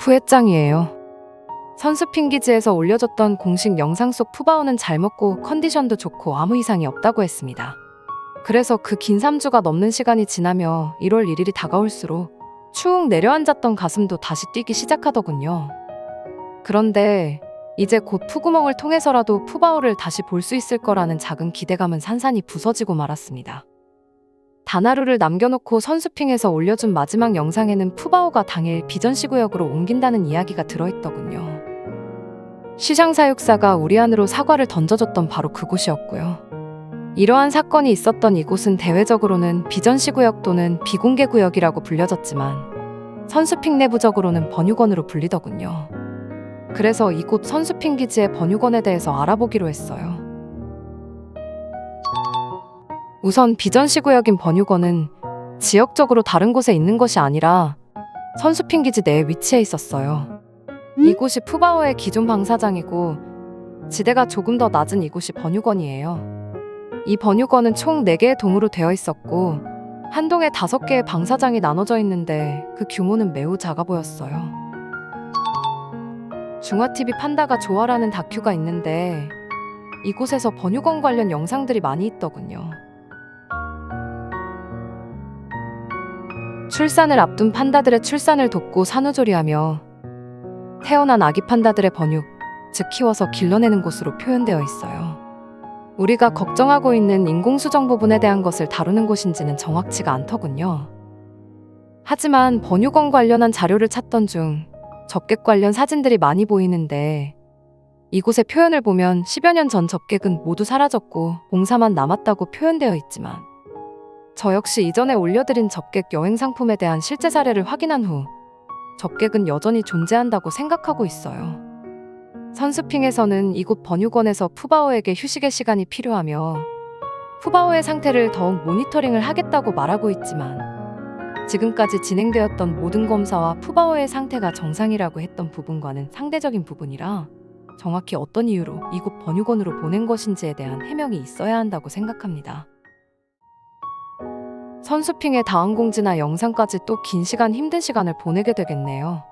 푸엣짱이에요. 선수 핑 기지에서 올려줬던 공식 영상 속 푸바오는 잘 먹고 컨디션도 좋고 아무 이상이 없다고 했습니다. 그래서 그 긴 3주가 넘는 시간이 지나며 1월 1일이 다가올수록 추욱 내려앉았던 가슴도 다시 뛰기 시작하더군요. 그런데 이제 곧 푸구멍을 통해서라도 푸바오를 다시 볼 수 있을 거라는 작은 기대감은 산산이 부서지고 말았습니다. 다나루를 남겨놓고 선수핑에서 올려준 마지막 영상에는 푸바오가 당일 비전시구역으로 옮긴다는 이야기가 들어있더군요. 시장사육사가 우리 안으로 사과를 던져줬던 바로 그곳이었고요. 이러한 사건이 있었던 이곳은 대외적으로는 비전시구역 또는 비공개 구역이라고 불려졌지만 선수핑 내부적으로는 번유건으로 불리더군요. 그래서 이곳 선수핑 기지의 번유건에 대해서 알아보기로 했어요. 우선 비전시 구역인 번유건은 지역적으로 다른 곳에 있는 것이 아니라 선수핑 기지 내에 위치해 있었어요. 이곳이 푸바오의 기존 방사장이고 지대가 조금 더 낮은 이곳이 번유건이에요. 이 번유건은 총 4개의 동으로 되어 있었고 한 동에 5개의 방사장이 나눠져 있는데 그 규모는 매우 작아 보였어요. 중화TV 판다가 좋아라는 다큐가 있는데 이곳에서 번유건 관련 영상들이 많이 있더군요. 출산을 앞둔 판다들의 출산을 돕고 산후조리하며 태어난 아기 판다들의 번육, 즉 키워서 길러내는 곳으로 표현되어 있어요. 우리가 걱정하고 있는 인공수정 부분에 대한 것을 다루는 곳인지는 정확치가 않더군요. 하지만 번유건 관련한 자료를 찾던 중 접객 관련 사진들이 많이 보이는데 이곳의 표현을 보면 10여 년 전 접객은 모두 사라졌고 봉사만 남았다고 표현되어 있지만 저 역시 이전에 올려드린 접객 여행 상품에 대한 실제 사례를 확인한 후 접객은 여전히 존재한다고 생각하고 있어요. 선수핑에서는 이곳 번유건에서 푸바오에게 휴식의 시간이 필요하며 푸바오의 상태를 더욱 모니터링을 하겠다고 말하고 있지만 지금까지 진행되었던 모든 검사와 푸바오의 상태가 정상이라고 했던 부분과는 상대적인 부분이라 정확히 어떤 이유로 이곳 번유건으로 보낸 것인지에 대한 해명이 있어야 한다고 생각합니다. 선수핑의 다항공지나 영상까지 또 긴 시간 힘든 시간을 보내게 되겠네요.